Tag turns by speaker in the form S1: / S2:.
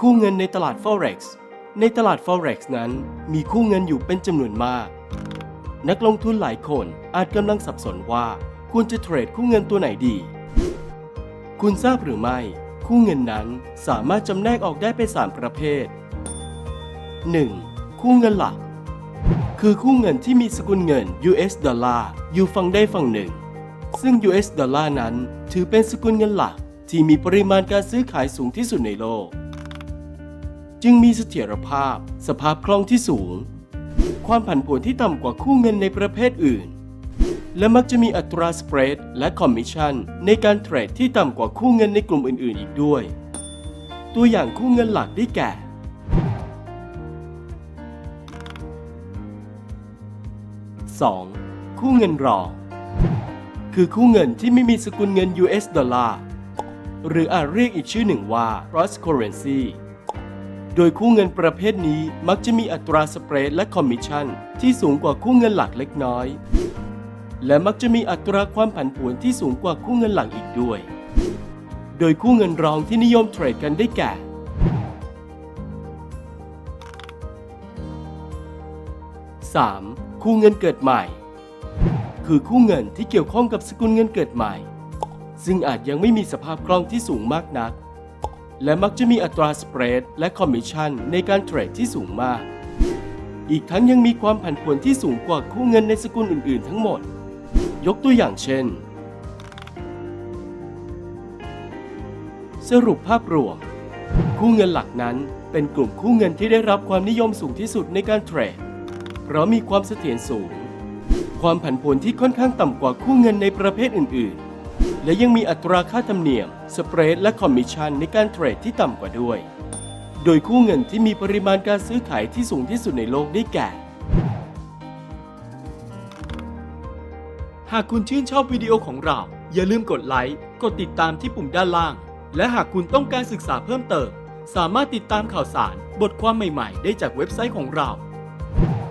S1: คู่เงินในตลาด Forex ในตลาด Forex นั้นมีคู่เงินอยู่เป็นจำนวนมาก นักลงทุนหลายคนอาจกำลังสับสนว่าควรจะเทรดคู่เงินตัวไหนดี คุณทราบหรือไม่ คู่เงินนั้นสามารถจำแนกออกได้เป็น 3 ประเภท 1. คู่เงินหลัก คือคู่เงินที่มีสกุลเงิน US ดอลลาร์อยู่ฝั่งใดฝั่งหนึ่ง ซึ่ง US ดอลลาร์นั้นถือเป็นสกุลเงินหลักที่มีปริมาณการซื้อขายสูงที่สุดในโลก จึงมีเสถียรภาพ สภาพคล่องที่สูง ความผันผวนที่ต่ำกว่าคู่เงินในประเภทอื่น และมักจะมีอัตราสเปรดและคอมมิชชั่นในการเทรดที่ต่ำกว่าคู่เงินในกลุ่มอื่น ๆ อีกด้วย ตัวอย่างคู่เงินหลักได้แก่ 2. คู่เงินรอง คือคู่เงินที่ไม่มีสกุลเงิน US ดอลลาร์ หรืออาจเรียกอีกชื่อหนึ่งว่า cross currency โดยคู่เงินประเภทนี้มักจะมีอัตราสเปรดและคอมมิชชั่นที่สูงกว่าคู่เงินหลักเล็กน้อย และมักจะมีอัตราความผันผวนที่สูงกว่าคู่เงินหลักอีกด้วย โดยคู่เงินรองที่นิยมเทรดกันได้แก่ 3. คู่เงินเกิดใหม่ คือคู่เงินที่เกี่ยวข้องกับสกุลเงินเกิดใหม่ ซึ่งอาจยังไม่มีสภาพคล่องที่สูงมากนัก และมักจะมีอัตราสเปรดและคอมมิชชั่นในการเทรดที่สูงมาก อีกทั้งยังมีความผันผวนที่สูงกว่าคู่เงินในสกุลอื่นๆ ทั้งหมด ยกตัวอย่างเช่น สรุปภาพรวม คู่เงินหลักนั้นเป็นกลุ่มคู่เงินที่ได้รับความนิยมสูงที่สุดในการเทรด เพราะมีความเสถียรสูง ความผันผวนที่ค่อนข้างต่ำกว่าคู่เงินในประเภทอื่นๆ และยังมีอัตราค่าธรรมเนียม สเปรดและคอมมิชชั่นในการเทรดที่ต่ำกว่าด้วย โดยคู่เงินที่มีปริมาณการซื้อขายที่สูงที่สุดในโลกได้แก่ หากคุณชื่นชอบวิดีโอของเรา อย่าลืมกดไลค์ กดติดตามที่ปุ่มด้านล่าง และหากคุณต้องการศึกษาเพิ่มเติม สามารถติดตามข่าวสาร บทความใหม่ ๆ ได้จากเว็บไซต์ของเรา